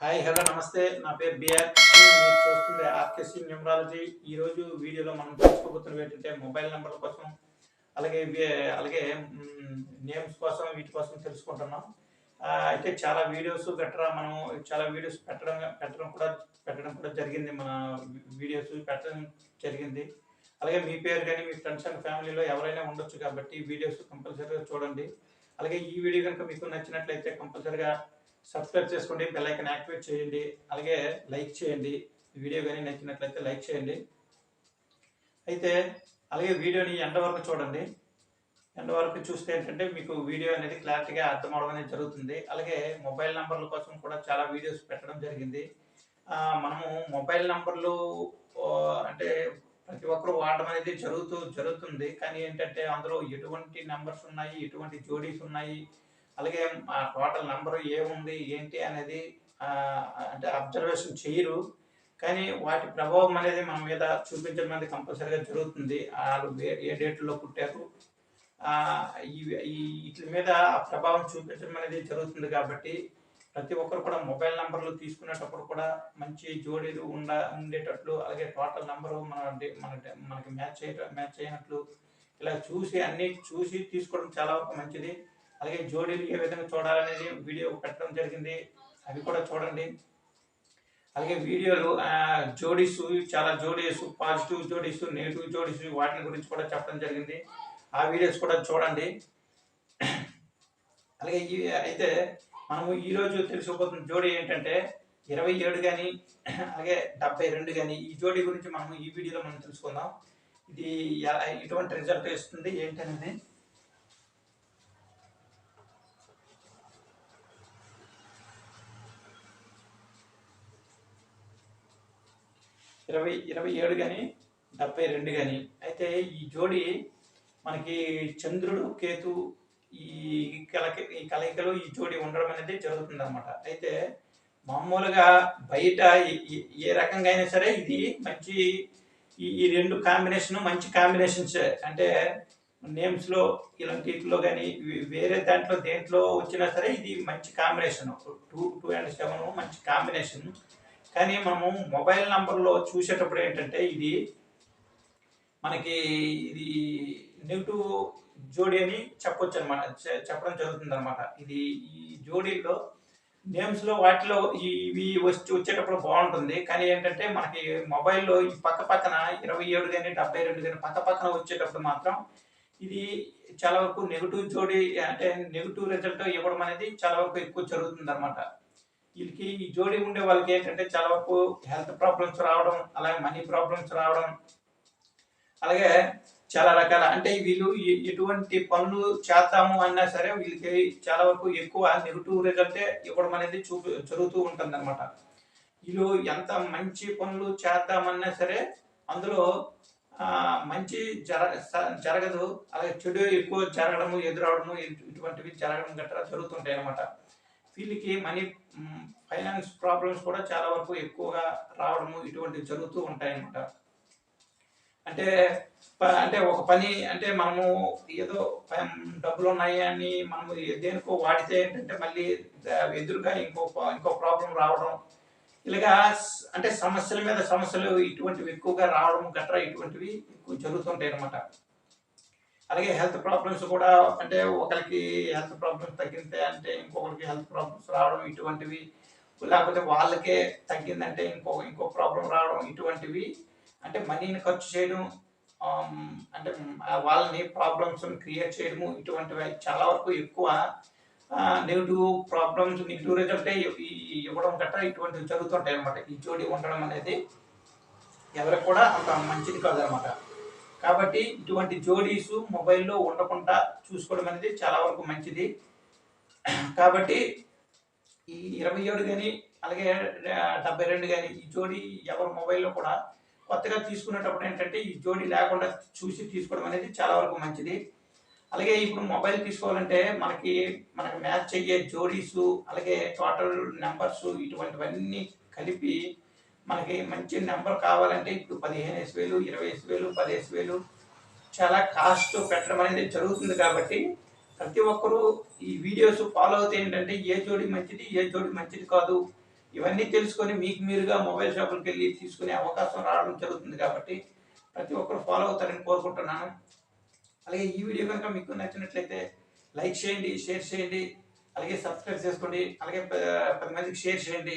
Hi hello నమస్తే. నా పేరు బిఆర్ మీరు చూస్తుంది ఆర్కేసీ న్యూమరాలజీ. ఈరోజు వీడియోలో మనం తెలుసుకోబోతున్నవి ఏంటంటే మొబైల్ నెంబర్ల కోసం అలాగే అలాగే నేమ్స్ కోసం వీటి కోసం తెలుసుకుంటున్నాం. అయితే చాలా వీడియోస్ గట్రా మనం? చాలా వీడియోస్ పెట్టడం పెట్టడం కూడా పెట్టడం కూడా జరిగింది. మన వీడియోస్ పెట్టడం జరిగింది. అలాగే మీ పేరు కానీ మీ ఫ్రెండ్స్ అండ్ ఫ్యామిలీలో ఎవరైనా ఉండొచ్చు కాబట్టి వీడియోస్ కంపల్సరీగా చూడండి. అలాగే ఈ వీడియో కనుక మీకు నచ్చినట్లయితే కంపల్సరీగా సబ్స్క్రైబ్ చేసుకోండి బెల్ ఐకన్ యాక్టివేట్ చేయండి అలాగే లైక్ చేయండి. వీడియో కానీ నచ్చినట్లయితే లైక్ చేయండి. అయితే అలాగే వీడియోని ఎండ వరకు చూడండి. ఎండ వరకు చూస్తే ఏంటంటే మీకు వీడియో అనేది క్లారిటీగా అర్థం అవడం అనేది జరుగుతుంది. అలాగే మొబైల్ నంబర్ల కోసం కూడా చాలా వీడియోస్ పెట్టడం జరిగింది. మనము మొబైల్ నంబర్లు అంటే ప్రతి ఒక్కరు వాడడం అనేది జరుగుతూ జరుగుతుంది. కానీ ఏంటంటే అందులో ఎటువంటి నెంబర్స్ ఉన్నాయి ఎటువంటి జోడీస్ ఉన్నాయి అలాగే మా టోటల్ నెంబర్ ఏముంది ఏంటి అనేది అంటే అబ్జర్వేషన్ చేయరు. కానీ వాటి ప్రభావం అనేది మన మీద చూపించడం అనేది కంపల్సరీగా జరుగుతుంది. వాళ్ళు ఏ- డేట్లో పుట్టారు. ఈ వీటి మీద ఆ ప్రభావం చూపించడం అనేది జరుగుతుంది కాబట్టి ప్రతి ఒక్కరు కూడా మొబైల్ నంబర్లు తీసుకునేటప్పుడు కూడా మంచి జోడీలు ఉండ ఉండేటట్లు అలాగే టోటల్ నంబరు మన మన మనకి మ్యాచ్ అయ్యే మ్యాచ్ అయినట్లు ఇలా చూసి అన్ని చూసి తీసుకోవడం చాలా మంచిది. అలాగే జోడీలు ఏ విధంగా చూడాలనేది వీడియో పెట్టడం జరిగింది. అవి కూడా చూడండి. అలాగే వీడియోలు జోడీస్ చాలా జోడీస్ పాజిటివ్ జోడీస్ నెగిటివ్ జోడీస్ వాటిని గురించి కూడా చెప్పడం జరిగింది. ఆ వీడియోస్ కూడా చూడండి. అలాగే ఈ అయితే మనము ఈరోజు తెలుసుకోబోతున్న జోడీ ఏంటంటే ఇరవై ఏడు కానీ అలాగే డెబ్బై రెండు కానీ ఈ జోడీ గురించి మనము ఈ వీడియోలో మనం తెలుసుకుందాం. ఇది ఎలా- ఎటువంటి రిజల్ట్ ఇస్తుంది ఏంటనేది ఇరవై ఇరవై ఏడు కానీ డెబ్బై రెండు కానీ అయితే ఈ జోడి మనకి చంద్రుడు కేతు ఈ కలకి ఈ కలయికలో ఈ జోడి ఉండడం అనేది జరుగుతుంది అనమాట అయితే మామూలుగా బయట ఏ- రకంగా అయినా సరే ఇది మంచి ఈ ఈ రెండు కాంబినేషన్ మంచి కాంబినేషన్స్. అంటే నేమ్స్లో ఇలాంటి వీటిలో కానీ వేరే దాంట్లో దేంట్లో వచ్చినా సరే ఇది మంచి combination. Two two and seven మంచి కాంబినేషన్. కానీ మనము మొబైల్ నంబర్లో చూసేటప్పుడు ఏంటంటే ఇది మనకి ఇది నెగిటివ్ జోడీ అని చెప్పొచ్చు అనమాట. చెప్పడం జరుగుతుంది అనమాట ఇది ఈ జోడీలో గేమ్స్లో వాటిలో ఇవి వచ్చి వచ్చేటప్పుడు బాగుంటుంది. కానీ ఏంటంటే మనకి మొబైల్లో ఈ పక్క పక్కన ఇరవై ఏడు కానీ డెబ్బై రెండు కానీ పక్క పక్కన వచ్చేటప్పుడు మాత్రం ఇది చాలా వరకు నెగిటివ్ జోడీ అంటే నెగిటివ్ రిజల్ట్ ఇవ్వడం అనేది చాలా వరకు ఎక్కువ జరుగుతుంది అనమాట వీళ్ళకి ఈ జోడీ ఉండే వాళ్ళకి ఏంటంటే చాలా వరకు హెల్త్ ప్రాబ్లమ్స్ రావడం అలాగే మనీ ప్రాబ్లమ్స్ రావడం అలాగే చాలా రకాల అంటే వీళ్ళు ఎటువంటి పనులు చేద్దాము అన్నా సరే వీళ్ళకి చాలా వరకు ఎక్కువ నెగిటివ్ రిజల్టే ఇవ్వడం అనేది చూ జరుగుతూ ఉంటుంది అనమాట వీళ్ళు ఎంత మంచి పనులు చేద్దామన్నా సరే అందులో మంచి జర జరగదు అలాగే చెడు ఎక్కువ జరగడము ఎదురవడము ఇటువంటివి జరగడం గట్రా జరుగుతుంటాయి అనమాట వీళ్ళకి మనీ ఫైనాన్స్ ప్రాబ్లమ్స్ కూడా చాలా వరకు ఎక్కువగా రావడము ఇటువంటివి జరుగుతూ ఉంటాయన్నమాట. అంటే ప- అంటే ఒక పని అంటే మనము ఏదో ప- డబ్బులు ఉన్నాయి అని మనము దేనికో వాడితే ఏంటంటే మళ్ళీ ఎదురుగా ఇంకో ఇంకో ప్రాబ్లం రావడం. ఇలాగా అంటే సమస్యల మీద సమస్యలు ఇటువంటివి ఎక్కువగా రావడం గట్రా ఇటువంటివి ఎక్కువ జరుగుతుంటాయి అన్నమాట అలాగే హెల్త్ ప్రాబ్లమ్స్ కూడా అంటే ఒకరికి హెల్త్ ప్రాబ్లమ్స్ తగ్గితే అంటే ఇంకొకరికి హెల్త్ ప్రాబ్లమ్స్ రావడం ఇటువంటివి లేకపోతే వాళ్ళకే తగ్గిందంటే ఇంకో ఇంకో ప్రాబ్లం రావడం ఇటువంటివి అంటే మనీని ఖర్చు చేయడం అంటే వాళ్ళని ప్రాబ్లమ్స్ క్రియేట్ చేయడము ఇటువంటివి చాలా వరకు ఎక్కువ నెగిటివ్ ప్రాబ్లమ్స్ నెగిటివ్ రిజల్టే ఇవ్వడం గట్రా ఇటువంటివి జరుగుతుంటాయి అనమాట ఈ జోడి ఉండడం అనేది ఎవరికి కూడా అంత మంచిది కాదనమాట కాబట్టి ఇటువంటి జోడీస్ మొబైల్లో ఉండకుండా చూసుకోవడం అనేది చాలా వరకు మంచిది. కాబట్టి ఈ ఇరవై ఏడు కానీ అలాగే డెబ్బై రెండు కానీ ఈ జోడీ ఎవరి మొబైల్లో కూడా కొత్తగా తీసుకునేటప్పుడు ఏంటంటే ఈ జోడీ లేకుండా చూసి తీసుకోవడం అనేది చాలా వరకు మంచిది. అలాగే ఇప్పుడు మొబైల్ తీసుకోవాలంటే మనకి మనకి మ్యాచ్ అయ్యే జోడీసు అలాగే టోటల్ నెంబర్స్ ఇటువంటివన్నీ కలిపి మనకి మంచి నెంబర్ కావాలంటే ఇప్పుడు పదిహేను వేసి వేలు ఇరవై వేసి వేలు పదిహేను వేలు చాలా కాస్ట్ పెట్టడం అనేది జరుగుతుంది కాబట్టి ప్రతి ఒక్కరూ ఈ వీడియోస్ ఫాలో అవుతే ఏంటంటే ఏ జోడి మంచిది ఏ జోడి మంచిది కాదు. ఇవన్నీ తెలుసుకొని మీకు మీరుగా మొబైల్ షాపులకు వెళ్ళి తీసుకునే అవకాశం రావడం జరుగుతుంది కాబట్టి ప్రతి ఒక్కరు ఫాలో అవుతారని కోరుకుంటున్నాను. అలాగే ఈ వీడియో కనుక మీకు నచ్చినట్లయితే లైక్ చేయండి షేర్ చేయండి అలాగే సబ్స్క్రైబ్ చేసుకోండి అలాగే పది మందికి షేర్ చేయండి.